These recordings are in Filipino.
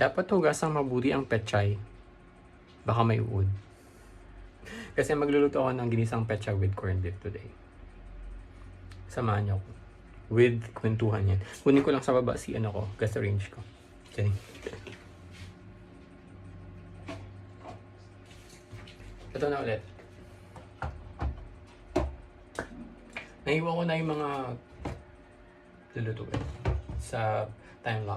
Dapat hugasang mabuti ang pechay. Baka may uod. Kasi magluluto ako ng ginisang pechay with corned beef today. Samahan niyo ako. With kwentuhan yan. Kunin ko lang sa baba si ano ko, gas range ko. Diyan. Ito na ulit. Naiwan ko na yung mga lulutuin sa time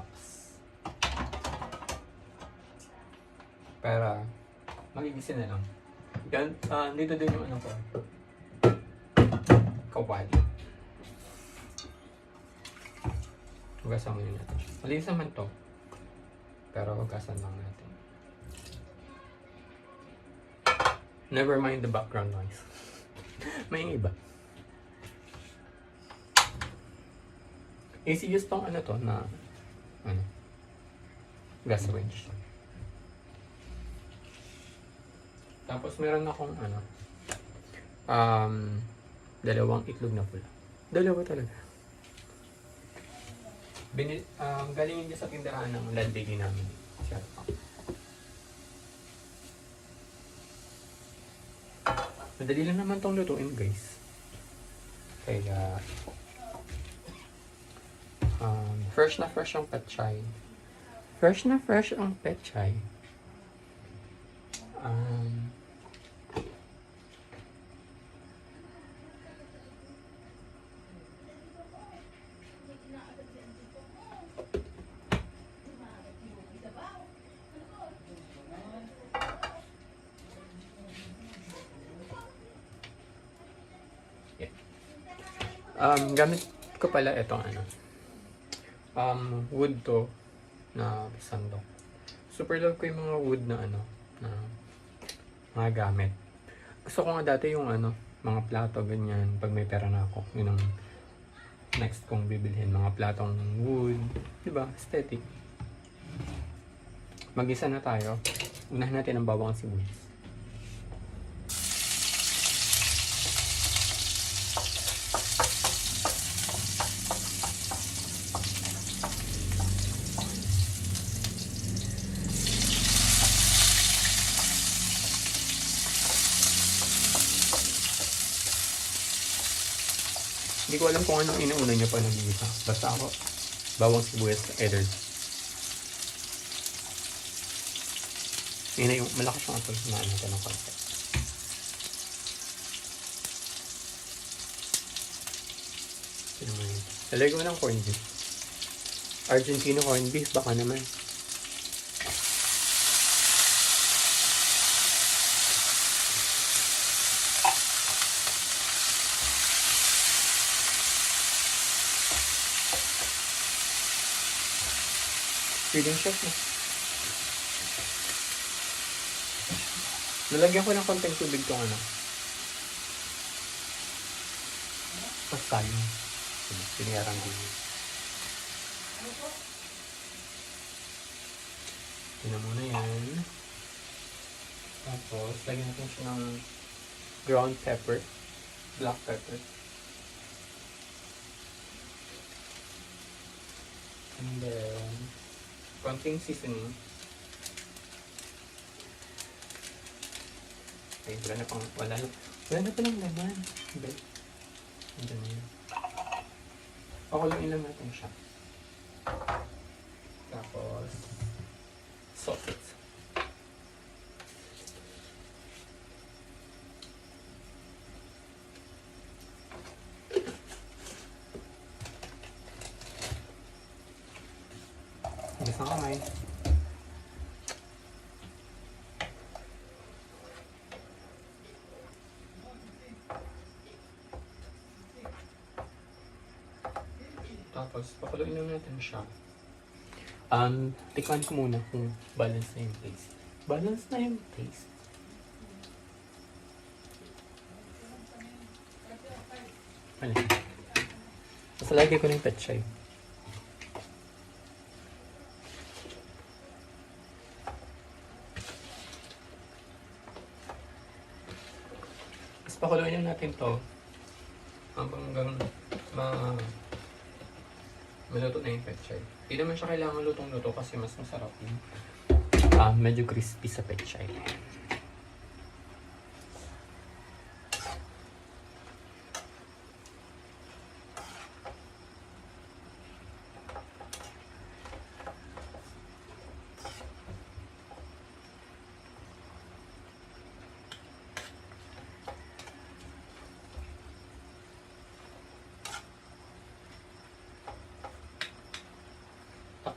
Para magigising na lang. Yan, ah, dito din yung ano ko. Kawali. Hugasan yun natin. Malinis naman to. Pero hugasan lang natin. Never mind the background noise. May iba. Easy use tong ano to na ano gas range. Tapos meron akong ano um dalawang itlog na pula. Dalawa talaga. Bini, um, galing din sa tindahan ng landbigay namin. Shout out. Madali lang naman tong lutuin guys. Kaya um, fresh na fresh ang petchay. Fresh na fresh ang petchay. Um, um, gamit ko pala itong ano. Um, wood to na sandok. Super love ko yung mga wood na ano, na mga gamit. Gusto ko nga dati yung ano, mga plato, ganyan, pag may pera na ako. Yun ang next kong bibilhin. Mga platong wood. di ba Aesthetic. Mag-isa na tayo. Unahin natin ang bawang sibuyas. Hindi ko alam kung anong inuuna niyo pa nag-iisa. Basta ako, bawang sibuyas either. Yun na yung malakas yung apple na ano ko ng konti. Talagay ko ng corned beef. Argentino corned beef, baka naman. Feeding chef na. Nalagyan ko ng konting tubig tong ano. Pastal. Pinayaran ko yun. Tignan muna yan. Tapos, lagyan natin siya ng ground pepper. Black pepper. And then, konting seasoning. Ay, wala na pang, wala na, wala na palang laman. Bet. Andiyan na yun. Pakuluin lang natin siya. Tapos, sausage. Kamay. Tapos, pakuluin lang natin siya. Um, tikman ko muna kung balance na yung taste. Balance na yung taste. Ano? Mas lagi ko na yung petchay. Tapos pakuluin lang natin to habang hanggang ma Maluto na yung pechay. Hindi naman siya kailangan lutong-luto kasi mas masarap yun. Ah, medyo crispy sa pechay.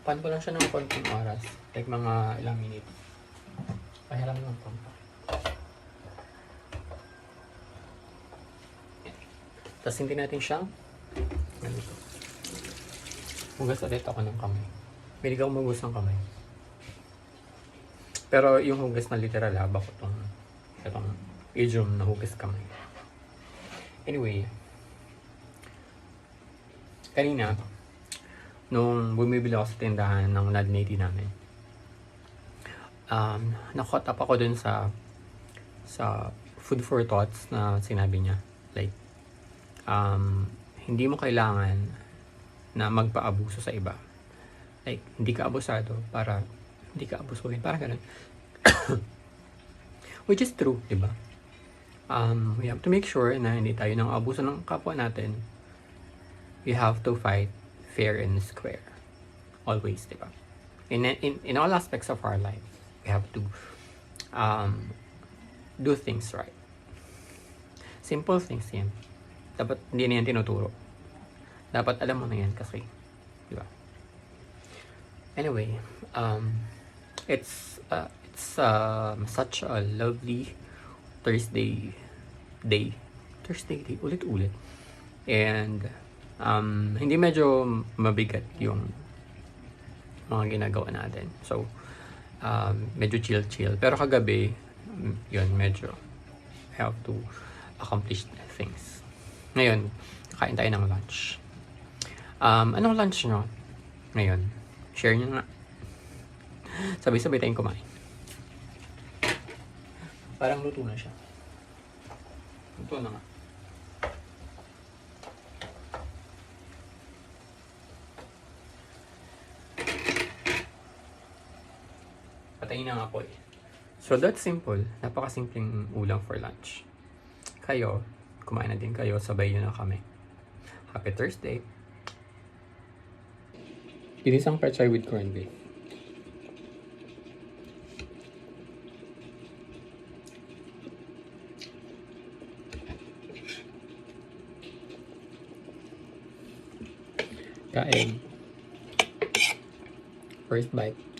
Takpan ko lang siya ng konting oras. Like mga ilang minute. Pahiram lang po. Tapos hindi natin siyang ganito. Hugas ulit ako ng kamay. Milig ako magugas ng kamay. Pero yung hugas na literal haba ko itong itong idiom na hugas kamay. Anyway, kanina, nung bumibili ako sa tindahan ng Lad 80 namin, um, nakot up ako dun sa sa food for thoughts na sinabi niya. Like, um, hindi mo kailangan na magpaabuso sa iba. Like, hindi ka abusado para hindi ka abusuhin. Parang ganun. Which is true, di ba? Um, we have to make sure na hindi tayo nang abuso ng kapwa natin. We have to fight fair and square. Always, di ba? In, in, in all aspects of our life, we have to um, do things right. Simple things yan. Dapat hindi na yan tinuturo. Dapat alam mo na yan kasi. Di ba? Anyway, um, it's uh, it's um, such a lovely Thursday day. Thursday day, ulit-ulit. And um, hindi medyo mabigat yung mga ginagawa natin. So, um, medyo chill-chill. Pero kagabi, mm, yun, medyo I have to accomplish things. Ngayon, kain tayo ng lunch. Um, anong lunch nyo? Ngayon, share nyo nga. Sabay-sabay tayong kumain. Parang luto na siya. Luto na nga. Patayin na nga po eh. So that's simple. Napakasimpleng ulam for lunch. Kayo, kumain na din kayo, sabay nyo na kami. Happy Thursday! Pinisang pechay with corned beef. Kain. First bite.